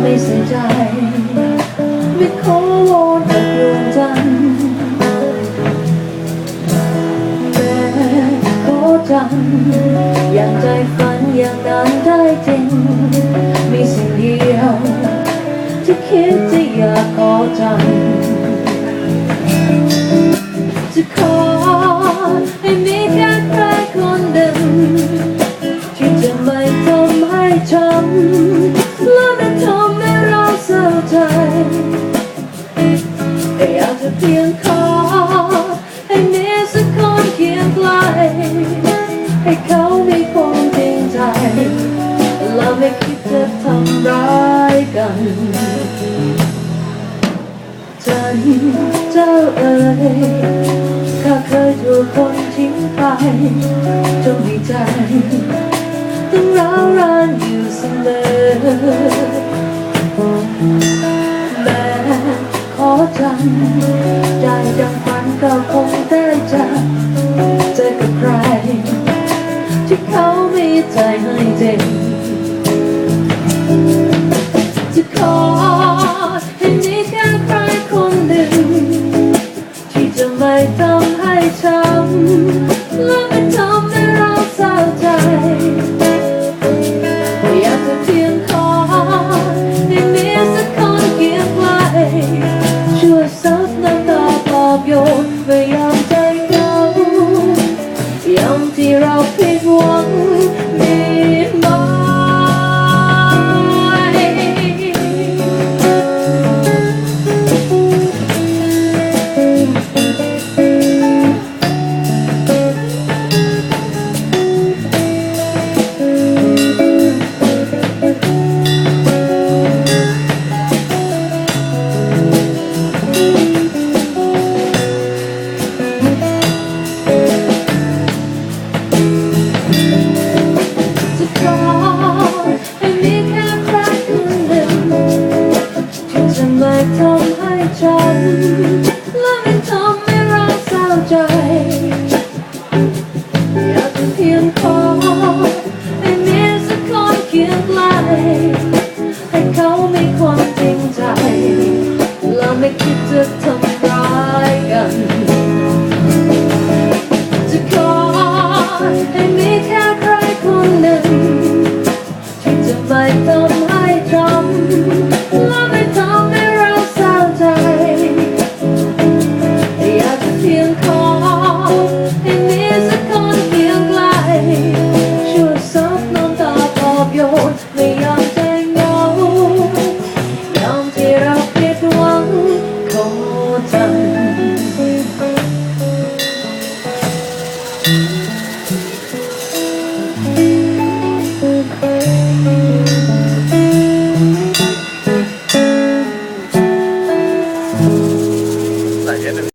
ไม่ใส่ใจ ไม่ขอวอนจากดวงจันทร์แม้ขอจังอย่างใจฝันอย่างนั้นได้จริง มีสิ่งเดียว ที่คิดจะอยากขอจังจะขอให้มีแค่ใครคนหนึ่งที่จะไม่ทำให้ช้ำ เพียงขอให้มีสักคนเคียงไกล ให้เขามีความจริงใจและไม่คิดจะทำร้ายกันจันเจ้าเอ๋ยข้าเคยถูกคนทิ้งไปจงดีใจต้องร้าวรานอยู่เสมอ จันได้ดังฝันก็คงได้จะเจอกับใคร ที่เขามีใจให้จริงจะขอให้มีแค่ใครคนหนึ่ง ที่จะไม่ทำให้ช้ำและไม่ทำให้ ใจเหงายามที่เราันและมันทำให้รักเศร้าใจ อยากเพียงขอให้มีสักคนเคียงไกลให้เขามีความจริงใจ และไม่คิดจะทำ